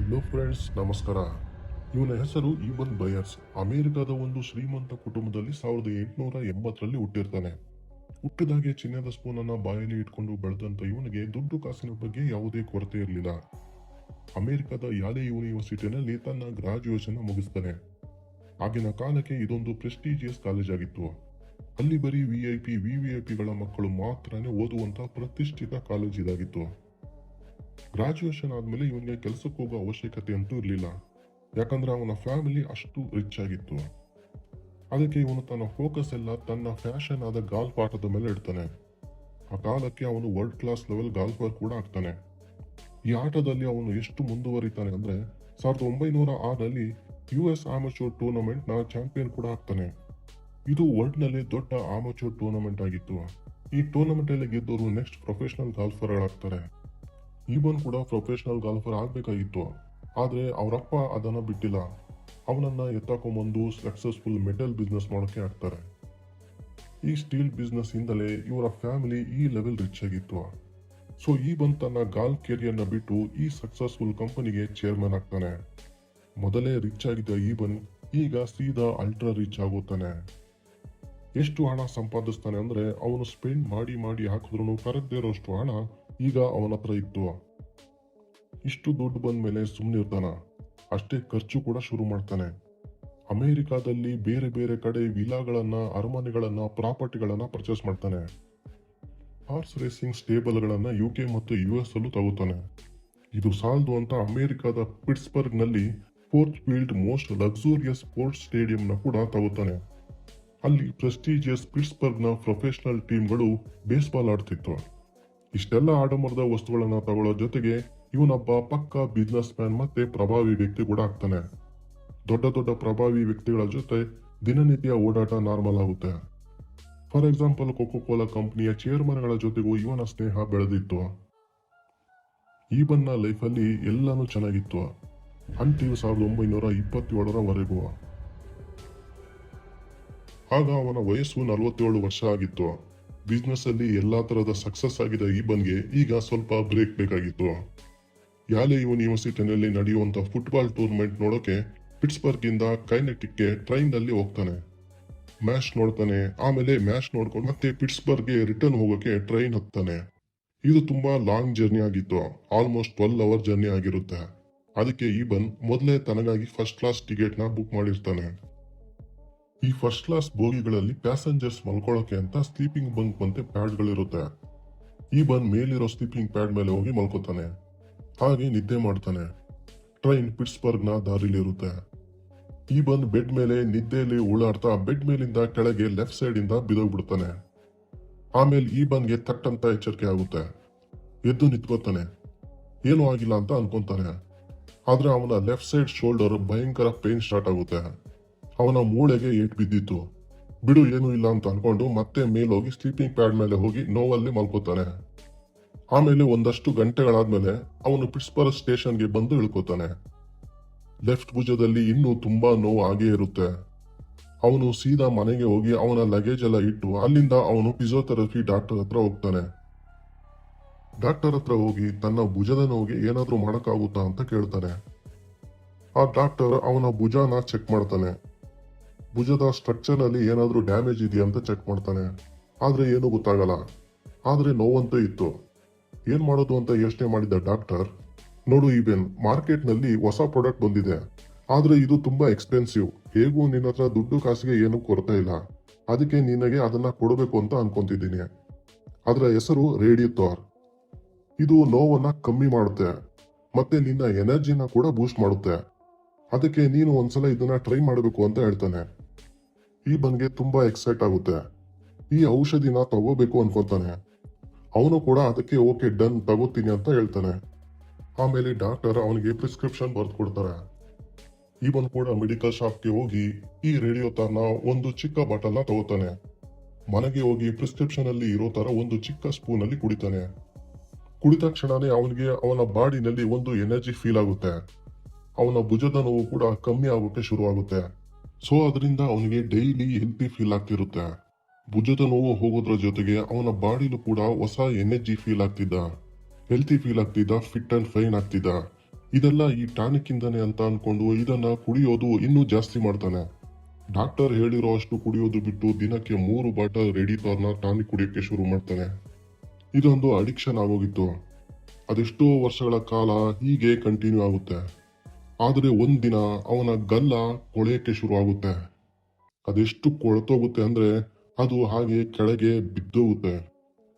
Hello friends ನಮಸ್ಕಾರ. ಇವನ ಹೆಸರು ಈವನ್ ಬಯರ್ಸ್ ಅಮೆರಿಕದ ಒಂದು ಶ್ರೀಮಂತ ಕುಟುಂಬದಲ್ಲಿ ಸಾವಿರದ ಎಂಟುನೂರ ಎಂಬತ್ತರಲ್ಲಿ ಹುಟ್ಟಿರ್ತಾನೆ. ಹುಟ್ಟಿದಾಗೆ ಚಿನ್ನದ ಸ್ಪೂನನ್ನು ಬಾಯಲ್ಲಿ ಇಟ್ಕೊಂಡು ಬೆಳೆದಂತ ಇವನಿಗೆ ದುಡ್ಡು ಕಾಸಿನ ಬಗ್ಗೆ ಯಾವುದೇ ಕೊರತೆ ಇರಲಿಲ್ಲ. ಅಮೆರಿಕದ ಯಾಲೆ ಯೂನಿವರ್ಸಿಟಿನಲ್ಲಿ ತನ್ನ ಗ್ರಾಜುಯೇಷನ್ ಮುಗಿಸ್ತಾನೆ. ಆಗಿನ ಕಾಲಕ್ಕೆ ಇದೊಂದು ಪ್ರೆಸ್ಟೀಜಿಯಸ್ ಕಾಲೇಜ್ ಆಗಿತ್ತು. ಅಲ್ಲಿ ಬರೀ V I P V V I ಪಿಗಳ ಮಕ್ಕಳು ಮಾತ್ರನೇ ಓದುವಂತ ಪ್ರತಿಷ್ಠಿತ ಕಾಲೇಜ್ ಇದಾಗಿತ್ತು. ಗ್ರಾಜುಯೇಷನ್ ಆದಮೇಲೆ ಇವನಿಗೆ ಕೆಲಸಕ್ಕೆ ಹೋಗೋ ಅವಶ್ಯಕತೆ ಅಂತೂ ಇರಲಿಲ್ಲ. ಯಾಕಂದ್ರೆ ಅವನ ಫ್ಯಾಮಿಲಿ ಅಷ್ಟು ರಿಚ್ ಆಗಿತ್ತು. ಅದಕ್ಕೆ ಇವನು ತನ್ನ ಫೋಕಸ್ ಎಲ್ಲ ತನ್ನ ಫ್ಯಾಷನ್ ಆದ ಗಾಲ್ಫ್ ಆಟದ ಮೇಲೆ ಇಡ್ತಾನೆ. ಆ ಕಾಲಕ್ಕೆ ಅವನು ವರ್ಲ್ಡ್ ಕ್ಲಾಸ್ ಲೆವೆಲ್ ಗಾಲ್ಫರ್ ಕೂಡ ಆಗ್ತಾನೆ. ಈ ಆಟದಲ್ಲಿ ಅವನು ಎಷ್ಟು ಮುಂದುವರಿತಾನೆ ಅಂದ್ರೆ ಸಾವಿರದ ಒಂಬೈನೂರ ಆರಲ್ಲಿ ಯು ಎಸ್ ಆಮಚೂರ್ ಟೂರ್ನಮೆಂಟ್ನ ಚಾಂಪಿಯನ್ ಕೂಡ ಆಗ್ತಾನೆ. ಇದು ವರ್ಲ್ಡ್ನಲ್ಲಿ ದೊಡ್ಡ ಆಮಚೂರ್ ಟೂರ್ನಮೆಂಟ್ ಆಗಿತ್ತು. ಈ ಟೂರ್ನಮೆಂಟ್ ಅಲ್ಲಿ ಗೆದ್ದವರು ನೆಕ್ಸ್ಟ್ ಪ್ರೊಫೆಷನಲ್ ಗಾಲ್ಫರ್ಗಳಾಗ್ತಾರೆ ಈಬನ್ ಕೂಡ ಪ್ರೊಫೆಷನಲ್ ಗಾಲ್ಫರ್ ಆಗಬೇಕಾಗಿತ್ತು. ಆದರೆ ಅವರಪ್ಪ ಅದನ್ನು ಬಿಟ್ಟಿಲ್ಲ. ಅವನನ್ನು ಎತ್ತಾಕೊಂಬಂದು ಸಕ್ಸಸ್ಫುಲ್ ಮೆಟಲ್ ಬಿಸ್ನೆಸ್ ಮಾಡೋಕ್ಕೆ ಆಗ್ತಾರೆ ಈ ಸ್ಟೀಲ್ ಬಿಸ್ನೆಸ್ ಇಂದಲೇ ಇವರ ಫ್ಯಾಮಿಲಿ ಈ ಲೆವೆಲ್ ರಿಚ್ ಆಗಿತ್ತು. ಸೊ ಈಬನ್ ತನ್ನ ಗಾಲ್ ಕೆರಿಯರ್ನ ಬಿಟ್ಟು ಈ ಸಕ್ಸಸ್ಫುಲ್ ಕಂಪನಿಗೆ ಚೇರ್ಮನ್ ಆಗ್ತಾನೆ. ಮೊದಲೇ ರಿಚ್ ಆಗಿದ್ದ ಈಬನ್ ಈಗ ಸೀದಾ ಅಲ್ಟ್ರಾ ರಿಚ್ ಆಗುತ್ತಾನೆ. ಎಷ್ಟು ಹಣ ಸಂಪಾದಿಸ್ತಾನೆ ಅಂದರೆ ಅವನು ಸ್ಪೆಂಡ್ ಮಾಡಿ ಮಾಡಿ ಹಾಕಿದ್ರು ಕರೆದೇ ಇರೋಷ್ಟು ಹಣ ಈಗ ಅವನ ಹತ್ರ ಇತ್ತು ಇಷ್ಟು ದುಡ್ಡು ಬಂದ ಮೇಲೆ ಸುಮ್ಮನಿರ್ತಾನ ಅಷ್ಟೇ ಖರ್ಚು ಕೂಡ ಶುರು ಮಾಡ್ತಾನೆ. ಅಮೇರಿಕಾದಲ್ಲಿ ಬೇರೆ ಬೇರೆ ಕಡೆ ವಿಲಾಗಳನ್ನ, ಅರಮನೆಗಳನ್ನ, ಪ್ರಾಪರ್ಟಿಗಳನ್ನ ಪರ್ಚೇಸ್ ಮಾಡ್ತಾನೆ. ಹಾರ್ಸ್ ರೇಸಿಂಗ್ ಸ್ಟೇಬಲ್ಗಳನ್ನು ಯು ಕೆ ಮತ್ತು ಯು ಎಸ್ ಅಲ್ಲೂ ತಗೋತಾನೆ. ಇದು ಸಾಲದು ಅಂತ ಅಮೇರಿಕಾದ ಪಿಟ್ಸ್ಬರ್ಗ್ನಲ್ಲಿ Forbes Field most luxurious sports ಸ್ಟೇಡಿಯಂನ ಕೂಡ ತಗೋತಾನೆ. ಅಲ್ಲಿ ಪ್ರೆಸ್ಟೀಜಿಯಸ್ ಪಿಟ್ಸ್ಬರ್ಗ್ನ ಪ್ರೊಫೆಷನಲ್ ಟೀಮ್ಗಳು ಬೇಸ್ಬಾಲ್ ಆಡ್ತಿತ್ತು. ಇಷ್ಟೆಲ್ಲ ಆಡಂಬರದ ವಸ್ತುಗಳನ್ನ ತಗೊಳ್ಳೋ ಜೊತೆಗೆ ಇವನೊಬ್ಬ ಪಕ್ಕ ಬಿಸ್ನೆಸ್ ಮ್ಯಾನ್ ಮತ್ತೆ ಪ್ರಭಾವಿ ವ್ಯಕ್ತಿ ಕೂಡ ಆಗ್ತಾನೆ. ದೊಡ್ಡ ದೊಡ್ಡ ಪ್ರಭಾವಿ ವ್ಯಕ್ತಿಗಳ ಜೊತೆ ದಿನನಿತ್ಯ ಓಡಾಟ ನಾರ್ಮಲ್ ಆಗುತ್ತೆ. ಫಾರ್ ಎಕ್ಸಾಂಪಲ್ ಕೋಕೋ ಕೋಲಾ ಕಂಪನಿಯ ಚೇರ್ಮನ್ಗಳ ಜೊತೆಗೂ ಇವನ ಸ್ನೇಹ ಬೆಳೆದಿತ್ತು. ಲೈಫ್ ಲೈಫಲ್ಲಿ ಎಲ್ಲಾನು ಚೆನ್ನಾಗಿತ್ತು. ಅಂಟಿವ್ ಸಾವಿರದ ಒಂಬೈನೂರ ಇಪ್ಪತ್ತೇಳರವರೆಗೂ. ಆಗ ಅವನ ವಯಸ್ಸು ನಲವತ್ತೇಳು ವರ್ಷ ಆಗಿತ್ತು. ಬಿಸ್ನೆಸ್ ಅಲ್ಲಿ ಎಲ್ಲಾ ತರದ ಸಕ್ಸಸ್ ಆಗಿದ್ದ ಈಬನ್ಗೆ ಈಗ ಸ್ವಲ್ಪ ಬ್ರೇಕ್ ಬೇಕಾಗಿತ್ತು. ಯಾಲೆ ಯೂನಿವರ್ಸಿಟಿನಲ್ಲಿ ನಡೆಯುವಂತ ಫುಟ್ಬಾಲ್ ಟೂರ್ನಮೆಂಟ್ ನೋಡೋಕೆ ಪಿಟ್ಸ್ಬರ್ಗ್ ಇಂದ ಕೈನೆಟಿಕ್ಗೆ ಟ್ರೈನ್ನಲ್ಲಿ ಹೋಗ್ತಾನೆ. ಮ್ಯಾಚ್ ನೋಡ್ತಾನೆ, ಆಮೇಲೆ ಮ್ಯಾಚ್ ನೋಡ್ಕೊಂಡು ಮತ್ತೆ ಪಿಟ್ಸ್ಬರ್ಗ್ಗೆ ರಿಟರ್ನ್ ಹೋಗೋಕೆ ಟ್ರೈನ್ ಹತ್ತಾನೆ. ಇದು ತುಂಬಾ ಲಾಂಗ್ ಜರ್ನಿ ಆಗಿತ್ತು ಆಲ್ಮೋಸ್ಟ್ ಟ್ವೆಲ್ ಅವರ್ ಜರ್ನಿ ಆಗಿರುತ್ತೆ. ಅದಕ್ಕೆ ಈಬನ್ ಮೊದಲೇ ತನಗಾಗಿ ಫಸ್ಟ್ ಕ್ಲಾಸ್ ಟಿಕೆಟ್ನ ಬುಕ್ ಮಾಡಿರ್ತಾನೆ. ಈ ಫಸ್ಟ್ ಕ್ಲಾಸ್ ಬೋಗಿಗಳಲ್ಲಿ ಪ್ಯಾಸೆಂಜರ್ಸ್ ಮಲ್ಕೊಳ್ಳೋಕೆ ಅಂತ ಸ್ಲೀಪಿಂಗ್ ಬಂಕ್ ಮತ್ತೆ ಪ್ಯಾಡ್ಗಳಿರುತ್ತೆ ಈ ಬಂದ್ ಮೇಲಿರೋ ಸ್ಲೀಪಿಂಗ್ ಪ್ಯಾಡ್ ಮೇಲೆ ಹೋಗಿ ಮಲ್ಕೋತಾನೆ. ಹಾಗೆ ನಿದ್ದೆ ಮಾಡ್ತಾನೆ. ಟ್ರೈನ್ ಪಿಟ್ಸ್ಬರ್ಗ್ನ ದಾರಿಲಿರುತ್ತೆ. ಈ ಬಂದ್ ಬೆಡ್ ಮೇಲೆ ನಿದ್ದೆಯಲ್ಲಿ ಉಳಾಡ್ತಾ ಬೆಡ್ ಮೇಲಿಂದ ಕೆಳಗೆ ಲೆಫ್ಟ್ ಸೈಡ್ ಇಂದ ಬಿದೋಗ್ಬಿಡ್ತಾನೆ. ಆಮೇಲೆ ಈ ಬಂದ್ಗೆ ತಟ್ಟಂತ ಎಚ್ಚರಿಕೆ ಆಗುತ್ತೆ. ಎದ್ದು ನಿಂತ್ಕೋತಾನೆ. ಏನೂ ಆಗಿಲ್ಲ ಅಂತ ಅನ್ಕೊಂತಾನೆ. ಆದ್ರೆ ಅವನ ಲೆಫ್ಟ್ ಸೈಡ್ ಶೋಲ್ಡರ್ ಭಯಂಕರ ಪೇನ್ ಸ್ಟಾರ್ಟ್ ಆಗುತ್ತೆ. ಅವನ ಮೂಳೆಗೆ ಏಟ್ ಬಿದ್ದಿತ್ತು. ಬಿಡು, ಏನೂ ಇಲ್ಲ ಅಂತ ಅನ್ಕೊಂಡು ಮತ್ತೆ ಮೇಲೋಗಿ ಸ್ಲೀಪಿಂಗ್ ಪ್ಯಾಡ್ ಮೇಲೆ ಹೋಗಿ ನೋವಲ್ಲಿ ಮಲ್ಕೋತಾನೆ. ಆಮೇಲೆ ಒಂದಷ್ಟು ಗಂಟೆಗಳಾದ್ಮೇಲೆ ಅವನು ಪಿಟ್ಸ್ಬರ್ಗ್ ಸ್ಟೇಷನ್ಗೆ ಬಂದು ಇಳ್ಕೋತಾನೆ. ಲೆಫ್ಟ್ ಭುಜದಲ್ಲಿ ಇನ್ನೂ ತುಂಬಾ ನೋವು ಆಗೇ ಇರುತ್ತೆ. ಅವನು ಸೀದಾ ಮನೆಗೆ ಹೋಗಿ ಅವನ ಲಗೇಜ್ ಎಲ್ಲ ಇಟ್ಟು ಅಲ್ಲಿಂದ ಅವನು ಫಿಸಿಯೋಥೆರಪಿ ಡಾಕ್ಟರ್ ಹತ್ರ ಹೋಗ್ತಾನೆ. ಡಾಕ್ಟರ್ ಹತ್ರ ಹೋಗಿ ತನ್ನ ಭುಜದ ನೋವಿಗೆ ಏನಾದರೂ ಮಾಡೋಕ್ಕಾಗುತ್ತಾ ಅಂತ ಕೇಳ್ತಾನೆ. ಆ ಡಾಕ್ಟರ್ ಅವನ ಭುಜನ ಚೆಕ್ ಮಾಡ್ತಾನೆ. ಭುಜದ ಸ್ಟ್ರಕ್ಚರ್ ಅಲ್ಲಿ ಏನಾದ್ರೂ ಡ್ಯಾಮೇಜ್ ಇದೆಯಾ ಅಂತ ಚೆಕ್ ಮಾಡ್ತಾನೆ. ಆದ್ರೆ ಏನೂ ಗೊತ್ತಾಗಲ್ಲ. ಆದ್ರೆ ನೋವಂತೂ ಇತ್ತು. ಏನು ಮಾಡೋದು ಅಂತ ಯೋಚನೆ ಮಾಡಿದ ಡಾಕ್ಟರ್ ನೋಡು ಈಬೆನ್ ಮಾರ್ಕೆಟ್ನಲ್ಲಿ ಹೊಸ ಪ್ರಾಡಕ್ಟ್ ಬಂದಿದೆ. ಆದ್ರೆ ಇದು ತುಂಬಾ ಎಕ್ಸ್ಪೆನ್ಸಿವ್ ಹೇಗೂ ನಿನ್ನ ಹತ್ರ ದುಡ್ಡು ಕಾಸಿಗೆ ಏನೂ ಕೊರತೆ ಇಲ್ಲ. ಅದಕ್ಕೆ ನಿನಗೆ ಅದನ್ನ ಕೊಡಬೇಕು ಅಂತ ಅನ್ಕೊಂತಿದ್ದೀನಿ. ಅದರ ಹೆಸರು ರೇಡಿಯೋಥಾರ್ ಇದು ನೋವನ್ನ ಕಮ್ಮಿ ಮಾಡುತ್ತೆ. ಮತ್ತೆ ನಿನ್ನ ಎನರ್ಜಿನ ಕೂಡ ಬೂಸ್ಟ್ ಮಾಡುತ್ತೆ. ಅದಕ್ಕೆ ನೀನು ಒಂದ್ಸಲ ಇದನ್ನ ಟ್ರೈ ಮಾಡಬೇಕು ಅಂತ ಹೇಳ್ತಾನೆ. ಈ ಬನ್ಗೆ ತುಂಬಾ ಎಕ್ಸೈಟ್ ಆಗುತ್ತೆ. ಈ ಔಷಧಿನ ತಗೋಬೇಕು ಅನ್ಕೊತಾನೆ. ಅವನು ಕೂಡ ಅದಕ್ಕೆ ಓಕೆ ಡನ್ ತಗೋತೀನಿ ಅಂತ ಹೇಳ್ತಾನೆ. ಆಮೇಲೆ ಡಾಕ್ಟರ್ ಅವನಿಗೆ ಪ್ರಿಸ್ಕ್ರಿಪ್ಷನ್ ಬರೆದು ಕೊಡ್ತಾರೆ ಇವನ್ ಕೂಡ ಮೆಡಿಕಲ್ ಶಾಪ್ಗೆ ಹೋಗಿ ಈ ರೇಡಿಯೋ ತರನ ಒಂದು ಚಿಕ್ಕ ಬಾಟಲ್ನ ತಗೋತಾನೆ. ಮನೆಗೆ ಹೋಗಿ ಪ್ರಿಸ್ಕ್ರಿಪ್ಷನ್ ಅಲ್ಲಿ ಇರೋ ತರ ಒಂದು ಚಿಕ್ಕ ಸ್ಪೂನ್ ಅಲ್ಲಿ ಕುಡಿತಾನೆ. ಕುಡಿದ ಕ್ಷಣನೇ ಅವನಿಗೆ ಅವನ ಬಾಡಿನಲ್ಲಿ ಒಂದು ಎನರ್ಜಿ ಫೀಲ್ ಆಗುತ್ತೆ. ಅವನ ಭುಜದ ನೋವು ಕೂಡ ಕಮ್ಮಿ ಆಗೋಕೆ ಶುರು ಆಗುತ್ತೆ ಸೊ ಅದರಿಂದ ಅವನಿಗೆ ಡೈಲಿ ಹೆಲ್ತಿ ಫೀಲ್ ಆಗ್ತಿರುತ್ತೆ. ಭುಜದ ನೋವು ಹೋಗೋದ್ರ ಜೊತೆಗೆ ಅವನ ಬಾಡಿಲೂ ಕೂಡ ಹೊಸ ಎನರ್ಜಿ ಫೀಲ್ ಆಗ್ತಿದ್ದ. ಹೆಲ್ತಿ ಫೀಲ್ ಆಗ್ತಿದ್ದ ಫಿಟ್ ಅಂಡ್ ಫೈನ್ ಆಗ್ತಿದ್ದ. ಇದೆಲ್ಲ ಈ ಟಾನಿಕ್ ಇಂದಾನೆ ಅಂತ ಅನ್ಕೊಂಡು ಇದನ್ನ ಕುಡಿಯೋದು ಇನ್ನೂ ಜಾಸ್ತಿ ಮಾಡ್ತಾನೆ. ಡಾಕ್ಟರ್ ಹೇಳಿರೋ ಅಷ್ಟು ಕುಡಿಯೋದು ಬಿಟ್ಟು ದಿನಕ್ಕೆ ಮೂರು ಬಾಟಲ್ ರೆಡಿ ರೆಡಿತಾರ್ನ ಟಾನಿಕ್ ಕುಡಿಯೋಕ್ಕೆ ಶುರು ಮಾಡ್ತಾನೆ. ಇದೊಂದು ಅಡಿಕ್ಷನ್ ಆಗೋಗಿತ್ತು. ಅದೆಷ್ಟೋ ವರ್ಷಗಳ ಕಾಲ ಹೀಗೆ ಕಂಟಿನ್ಯೂ ಆಗುತ್ತೆ. ಆದರೆ ಒಂದಿನ ಅವನ ಗಲ್ಲ ಕೊಳೆಯಕ್ಕೆ ಶುರು ಆಗುತ್ತೆ ಅದೆಷ್ಟು ಕೊಳತೋಗುತ್ತೆ ಅಂದ್ರೆ ಅದು ಹಾಗೆ ಕೆಳಗೆ ಬಿದ್ದೋಗುತ್ತೆ.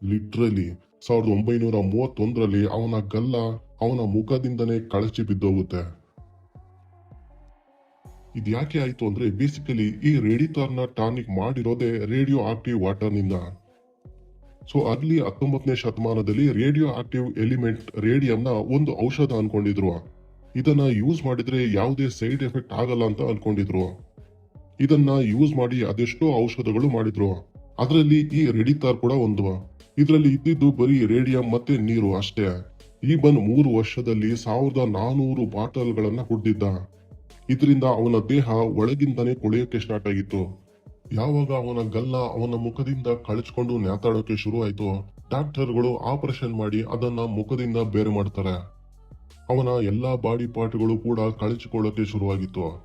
ಲಿಟ್ರಲಿ ಸಾವಿರದ ಒಂಬೈನೂರ ಮೂವತ್ತೊಂದರಲ್ಲಿ ಅವನ ಗಲ್ಲ ಅವನ ಮುಖದಿಂದನೇ ಕಳಚಿ ಬಿದ್ದೋಗುತ್ತೆ. ಇದು ಯಾಕೆ ಆಯ್ತು ಅಂದ್ರೆ ಬೇಸಿಕಲಿ ಈ ರೇಡಿತಾರ್ನ ಟಾನಿಕ್ ಮಾಡಿರೋದೇ ರೇಡಿಯೋ ಆಕ್ಟಿವ್ ವಾಟರ್ನಿಂದ. ಸೊ ಅಲ್ಲಿ ಹತ್ತೊಂಬತ್ತನೇ ಶತಮಾನದಲ್ಲಿ ರೇಡಿಯೋ ಆಕ್ಟಿವ್ ಎಲಿಮೆಂಟ್ ರೇಡಿಯಂನ ಒಂದು ಔಷಧ ಅನ್ಕೊಂಡಿದ್ರು. ಇದನ್ನ ಯೂಸ್ ಮಾಡಿದ್ರೆ ಯಾವುದೇ ಸೈಡ್ ಎಫೆಕ್ಟ್ ಆಗಲ್ಲ ಅಂತ ಅನ್ಕೊಂಡಿದ್ರು. ಇದನ್ನ ಯೂಸ್ ಮಾಡಿ ಅದೆಷ್ಟೋ ಔಷಧಗಳು ಮಾಡಿದ್ರು. ಅದರಲ್ಲಿ ಈ ರೆಡಿತಾರ್ ಕೂಡ ಒಂದು. ಇದರಲ್ಲಿ ಇದ್ದಿದ್ದು ಬರೀ ರೇಡಿಯಂ ಮತ್ತೆ ನೀರು ಅಷ್ಟೇ. ಈ ಬನ್ ಮೂರು ವರ್ಷದಲ್ಲಿ ಸಾವಿರದ ನಾನೂರು ಬಾಟಲ್ಗಳನ್ನ ಕುಡ್ದಿದ್ದ. ಇದರಿಂದ ಅವನ ದೇಹ ಒಳಗಿಂದನೇ ಕೊಳೆಯೋಕೆ ಸ್ಟಾರ್ಟ್ ಆಗಿತ್ತು. ಯಾವಾಗ ಅವನ ಗಲ್ಲ ಅವನ ಮುಖದಿಂದ ಕಳಚ್ಕೊಂಡು ನ್ಯಾತಾಡೋಕೆ ಶುರು ಆಯ್ತು ಡಾಕ್ಟರ್ಗಳು ಆಪರೇಷನ್ ಮಾಡಿ ಅದನ್ನ ಮುಖದಿಂದ ಬೇರೆ ಮಾಡ್ತಾರೆ. ಅವನ ಎಲ್ಲ ಬಾಡಿ ಪಾರ್ಟ್ಗಳು ಕೂಡ ಕಳಚಿಕೊಳ್ಳೋಕೆ ಶುರುವಾಗಿತ್ತು.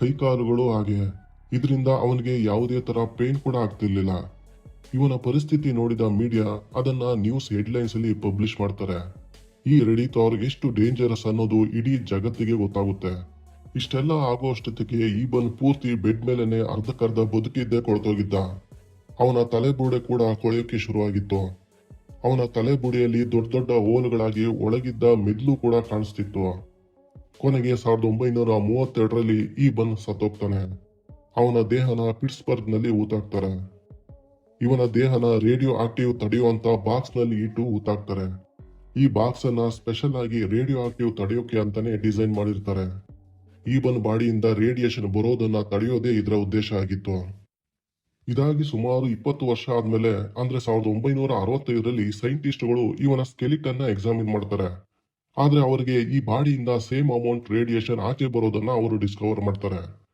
ಕೈಕಾಲುಗಳು ಹಾಗೆ. ಇದರಿಂದ ಅವನಿಗೆ ಯಾವುದೇ ತರ ಪೇಂಟ್ ಕೂಡ ಆಗ್ತಿರ್ಲಿಲ್ಲ. ಇವನ ಪರಿಸ್ಥಿತಿ ನೋಡಿದ ಮೀಡಿಯಾ ಅದನ್ನ ನ್ಯೂಸ್ ಹೆಡ್ಲೈನ್ಸ್ ಅಲ್ಲಿ ಪಬ್ಲಿಷ್ ಮಾಡ್ತಾರೆ. ಈ ರೆಡಿತ್ ಅವ್ರಿಗೆ ಎಷ್ಟು ಡೇಂಜರಸ್ ಅನ್ನೋದು ಇಡೀ ಜಗತ್ತಿಗೆ ಗೊತ್ತಾಗುತ್ತೆ. ಇಷ್ಟೆಲ್ಲ ಆಗೋ ಅಷ್ಟೊತ್ತಿಗೆ ಈ ಬನ್ ಪೂರ್ತಿ ಬೆಡ್ ಮೇಲೆನೆ ಅರ್ಧಕ್ಕರ್ಧ ಬದುಕಿದ್ದೇ ಕೊಳ್ತೋಗಿದ್ದ. ಅವನ ತಲೆಬೂಡೆ ಕೂಡ ಕೊಳೆಯೋಕೆ ಶುರುವಾಗಿತ್ತು. ಅವನ ತಲೆಬುಡಿಯಲ್ಲಿ ದೊಡ್ಡ ದೊಡ್ಡ ಓಲುಗಳಾಗಿ ಒಳಗಿದ್ದ ಮೆದ್ಲು ಕೂಡ ಕಾಣಿಸ್ತಿತ್ತು. ಕೊನೆಗೆ ಸಾವಿರದ ಒಂಬೈನೂರ ಮೂವತ್ತೆರಡರಲ್ಲಿ ಈ ಬನ್ ಸತ್ತೋಗ್ತಾನೆ. ಅವನ ದೇಹನ ಪಿಟ್ಸ್ಬರ್ಗ್ನಲ್ಲಿ ಊತಾಕ್ತಾರೆ. ಇವನ ದೇಹನ ರೇಡಿಯೋ ಆಕ್ಟಿವ್ ತಡೆಯುವಂತ ಬಾಕ್ಸ್ನಲ್ಲಿ ಇಟ್ಟು ಊತಾಕ್ತಾರೆ. ಈ ಬಾಕ್ಸ್ ಅನ್ನ ಸ್ಪೆಷಲ್ ಆಗಿ ರೇಡಿಯೋ ಆಕ್ಟಿವ್ ತಡೆಯೋಕೆ ಅಂತಾನೆ ಡಿಸೈನ್ ಮಾಡಿರ್ತಾರೆ. ಈ ಬನ್ ಬಾಡಿಯಿಂದ ರೇಡಿಯೇಷನ್ ಬರೋದನ್ನ ತಡೆಯೋದೇ ಇದರ ಉದ್ದೇಶ ಆಗಿತ್ತು. ಇದಾಗಿ ಸುಮಾರು ಇಪ್ಪತ್ತು ವರ್ಷ ಆದ್ಮೇಲೆ, ಅಂದ್ರೆ ಸಾವಿರದ ಒಂಬೈನೂರ ಅರವತ್ತೈದರಲ್ಲಿ ಸೈಂಟಿಸ್ಟ್ಗಳು ಇವನ ಸ್ಕೆಲಿಟ್ ಅನ್ನ ಎಕ್ಸಾಮಿನ್ ಮಾಡ್ತಾರೆ. ಆದ್ರೆ ಅವರಿಗೆ ಈ ಬಾಡಿಯಿಂದ ಸೇಮ್ ಅಮೌಂಟ್ ರೇಡಿಯೇಷನ್ ಆಚೆ ಬರೋದನ್ನ ಅವರು ಡಿಸ್ಕವರ್ ಮಾಡ್ತಾರೆ.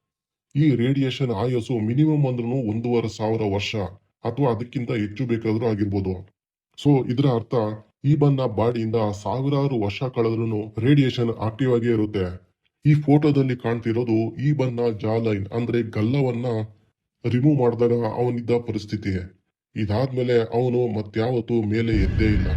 ಈ ರೇಡಿಯೇಷನ್ ಆಯಸ್ಸು ಮಿನಿಮಮ್ ಅಂದ್ರೂ ಒಂದೂವರೆ ಸಾವಿರ ವರ್ಷ ಅಥವಾ ಅದಕ್ಕಿಂತ ಹೆಚ್ಚು ಬೇಕಾದರೂ ಆಗಿರ್ಬೋದು. ಸೊ, ಇದರ ಅರ್ಥ, ಈ ಬಂದ ಬಾಡಿಯಿಂದ ಸಾವಿರಾರು ವರ್ಷ ಕಳೆದ್ರೂ ರೇಡಿಯೇಷನ್ ಆಕ್ಟಿವ್ ಆಗೇ ಇರುತ್ತೆ. ಈ ಫೋಟೋದಲ್ಲಿ ಕಾಣ್ತಿರೋದು ಈ ಬನ್ನ ಜಾಲೈನ್, ಅಂದ್ರೆ ಗಲ್ಲವನ್ನ ರಿಮೂವ್ ಮಾಡಿದಾಗ ಅವನಿದ್ದ ಪರಿಸ್ಥಿತಿ ಇದಾದ್ಮೇಲೆ ಅವನು ಮತ್ತಾವತ್ತೂ ಮೇಲೆ ಎದ್ದೇ ಇಲ್ಲ.